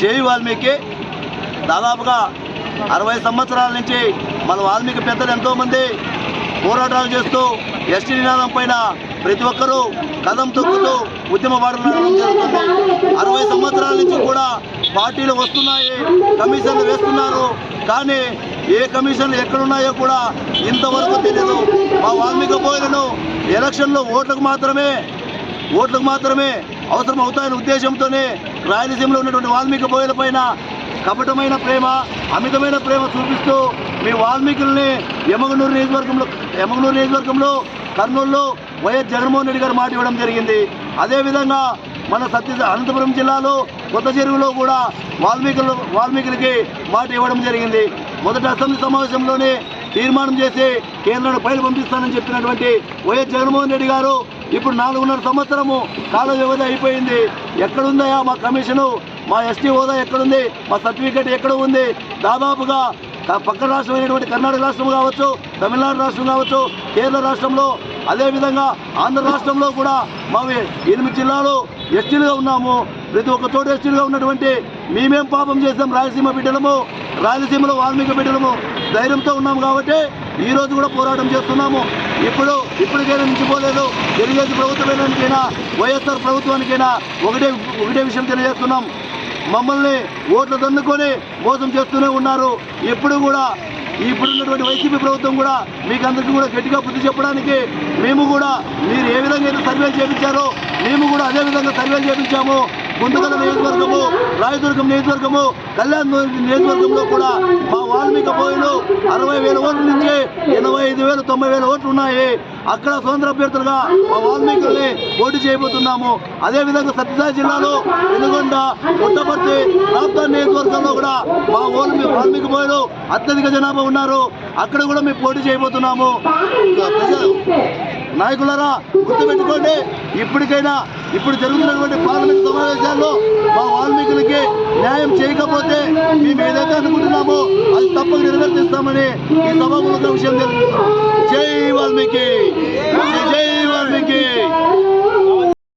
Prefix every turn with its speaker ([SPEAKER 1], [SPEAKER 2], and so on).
[SPEAKER 1] జై వాల్మీకి. దాదాపుగా అరవై సంవత్సరాల నుంచి మన వాల్మీకి పెద్దలు ఎంతోమంది పోరాటాలు చేస్తూ ఎస్టీ నినాదం పైన ప్రతి ఒక్కరూ కదం తొక్కుతూ ఉద్యమ నడవడం జరుగుతుంది. అరవై సంవత్సరాల నుంచి కూడా పార్టీలు వస్తున్నాయి కమిషన్లు వేస్తున్నారు. కానీ ఏ కమిషన్లు ఎక్కడున్నాయో కూడా ఇంతవరకు తెలియదు మా వాల్మీకి పోయినను ఎలక్షన్లో ఓట్లకు మాత్రమే ఓట్లకు మాత్రమే అవసరం అవుతాయనే ఉద్దేశంతోనే రాయలసీమలో ఉన్నటువంటి వాల్మీకి బోయలపైన కపటమైన ప్రేమ అమితమైన ప్రేమ చూపిస్తూ మీ వాల్మీకుల్ని యమగనూరు నియోజకవర్గంలో యమగనూరు నియోజకవర్గంలో కర్నూలులో వైఎస్ జగన్మోహన్ రెడ్డి గారు మాట ఇవ్వడం జరిగింది. అదేవిధంగా మన సత్య అనంతపురం జిల్లాలో కొత్త చెరువులో కూడా వాల్మీకులు వాల్మీకులకి మాట ఇవ్వడం జరిగింది. మొదటి అసెంబ్లీ సమావేశంలోనే తీర్మానం చేసి కేంద్రాన్ని బయలు పంపిస్తానని చెప్పినటువంటి వైఎస్ జగన్మోహన్ రెడ్డి గారు ఇప్పుడు నాలుగున్నర సంవత్సరము కాల వ్యవధి అయిపోయింది. ఎక్కడుందయా మా కమిషను? మా ఎస్టీ హోదా ఎక్కడుంది? మా సర్టిఫికేట్ ఎక్కడ ఉంది? దాదాపుగా పక్క పక్క రాష్ట్రమైనటువంటి కర్ణాటక రాష్ట్రం కావచ్చు తమిళనాడు రాష్ట్రం కావచ్చు కేరళ రాష్ట్రంలో అదేవిధంగా ఆంధ్ర రాష్ట్రంలో కూడా మావి ఎనిమిది జిల్లాలు ఎస్టీలుగా ఉన్నాము. ప్రతి ఒక్క చోట ఎస్టీలుగా ఉన్నటువంటి మేమేం పాపం చేసాం రాయలసీమ బిడ్డలము రాయలసీమలో వాల్మీకి బిడ్డలము ధైర్యంతో ఉన్నాము కాబట్టి ఈరోజు కూడా పోరాటం చేస్తున్నాము. ఇప్పుడు ఇప్పటికైనా మించిపోలేదు తెలుగుదేశం ప్రభుత్వమైనకైనా వైఎస్ఆర్ ప్రభుత్వానికైనా ఒకటే ఒకటే విషయం తెలియజేస్తున్నాం. మమ్మల్ని ఓట్లు తందుకొని మోసం చేస్తూనే ఉన్నారు. ఎప్పుడు కూడా ఇప్పుడున్నటువంటి వైసీపీ ప్రభుత్వం కూడా మీకు అందరికీ కూడా గట్టిగా బుద్ధి చెప్పడానికి మేము కూడా మీరు ఏ విధంగా అయితే సర్వేలు చేయించారో మేము కూడా అదే విధంగా సర్వేలు చేయించాము. గుంతకల నియోజకవర్గము రాయదుర్గం నియోజకవర్గము కళ్యాణ్ నియోజకవర్గంలో కూడా మా వాల్మీకి పోయిన అరవై వేల ఓట్ల నుంచి ఎనభై ఐదు వేల తొంభై వేల ఓట్లు ఉన్నాయి. అక్కడ స్వతంత్ర అభ్యర్థులుగా మా వాల్మీకుల్ని పోటీ చేయబోతున్నాము. అదేవిధంగా సత్యసాయి జిల్లాలో వెనుగొండ పుట్టపర్తి రాప్తాన్ నియోజకవర్గంలో కూడా మా వాల్మీ వాల్మీకి బోయలు అత్యధిక జనాభా ఉన్నారు. అక్కడ కూడా మేము పోటీ చేయబోతున్నాము. ప్రజలు నాయకులారా గుర్తుపెట్టుకోండి ఇప్పటికైనా ఇప్పుడు జరుగుతున్నటువంటి పార్లమెంట్ సమావేశాల్లో మా వాల్మీకులకి న్యాయం చేయకపోతే మేము ఏదైతే అనుకుంటున్నామో తప్పక నిర్వర్తిస్తామని ఈ సభాముఖ విషయం తెలుసు